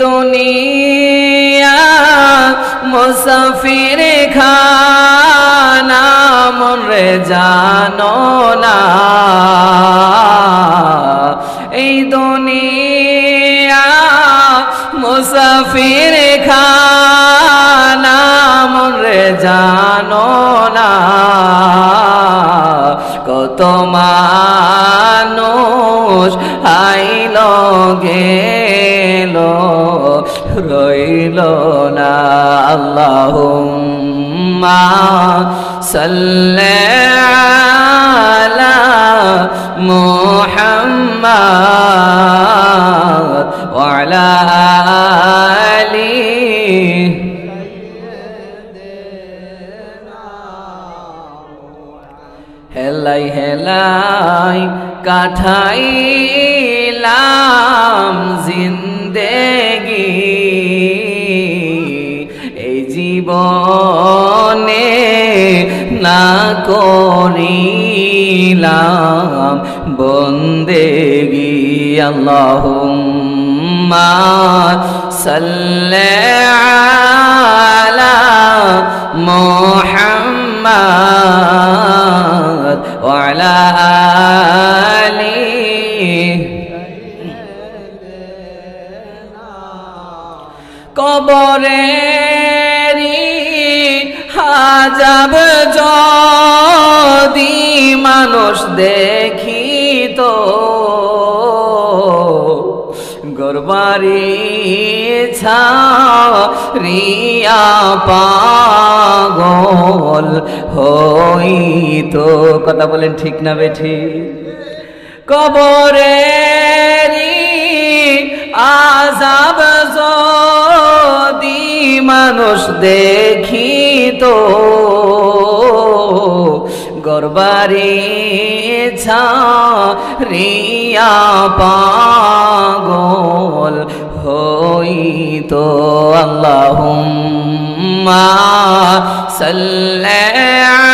দুনিয়া মুসাফির খানা মরে জানো না। এই দুনিয়া মুসাফির খানা মরে জানো না। কত মানুষ আইল গেল রইল না। আল্লাহ সাল্লা মুহাম্মদ হেলাই হেলাই কাঠাইলাম জিন্দেগি। এই জীবনে না করিলাম বন্দেগি। আল্লাহুম্মা সাল্লা মুহাম্মদ ওয়ালা কবরেরি হাজাব যদি মানুষ দেখিত। গরবারি রিয়া পাগল হইতো। কথা বলেন ঠিক না বেঠি? কবরেরি আজাব মানুষ দেখিত। গরবারি রিয়া পাগল হইতো। আল্লাহ সাল্লা